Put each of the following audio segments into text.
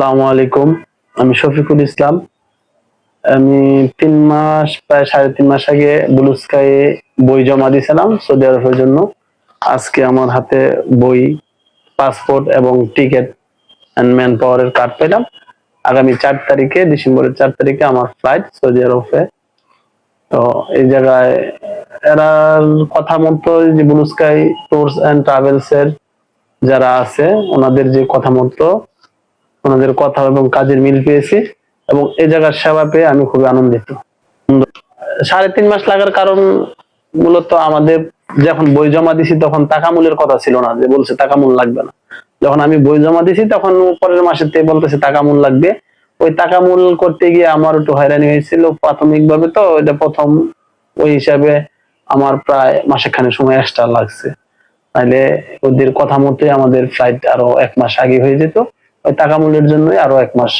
আসসালামু আলাইকুম। আমি শফিকুল ইসলাম। আমি তিন মাস, প্রায় সাড়ে তিন মাস আগে ব্লু স্কাই বই জমা দিয়েছিলাম সৌদি আরবের জন্য। আজকে আমার হাতে বই, পাসপোর্ট এবং টিকিট অ্যান্ড ম্যান পাওয়ারের কার্ড পেলাম। আগামী চার তারিখে, ডিসেম্বরের চার তারিখে আমার ফ্লাইট সৌদি আরবে। তো এই জায়গায় এরা কথা মতো যে blue sky tours and travels এর যারা আছে, ওনাদের যে কথা মতো ওনাদের কথা এবং কাজের মিল পেয়েছি এবং এই জায়গার সেবা পেয়ে আমি খুবই আনন্দিত। সাড়ে তিন মাস লাগার কারণ মূলত আমাদের যখন বই জমা দিছি তখন টাকামূলের কথা ছিল না, যে বলছে টাকামূল লাগবে না। যখন আমি বই জমা দিছি তখন পরের থেকে বলতেছে টাকামূল লাগবে। ওই টাকামূল করতে গিয়ে আমার একটু হয়রানি হয়েছিল প্রাথমিক ভাবে তো এটা প্রথম ওই হিসাবে আমার প্রায় মাসে মাসেখানে সময় এক্সট্রা লাগছে। তাহলে ওদের কথা মতোই আমাদের ফ্লাইট আরও এক মাস আগে হয়ে যেত। ওই টাকা মূল্যের জন্যই আরও এক মাস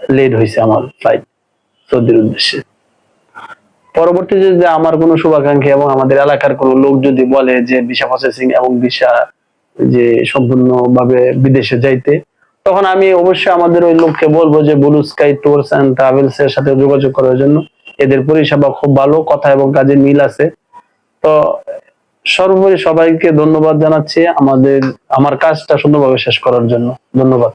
লেট হয়েছে আমার ফ্লাইট সৌদির উদ্দেশ্যে। পরবর্তীতে যে আমার কোনো শুভাকাঙ্ক্ষী এবং আমাদের এলাকার কোনো লোক যদি বলে যে ভিসা প্রসেসিং এবং ভিসা যে সম্পূর্ণভাবে বিদেশে যাইতে, তখন আমি অবশ্যই আমাদের ওই লোককে বলব যে blue sky tours and travels এর সাথে যোগাযোগ করার জন্য। এদের পরিষেবা খুব ভালো, কথা এবং কাজের মিল আছে। তো সর্বোপরি সবাইকে ধন্যবাদ জানাচ্ছি আমাদের আমার কাজটা সুন্দরভাবে শেষ করার জন্য। ধন্যবাদ।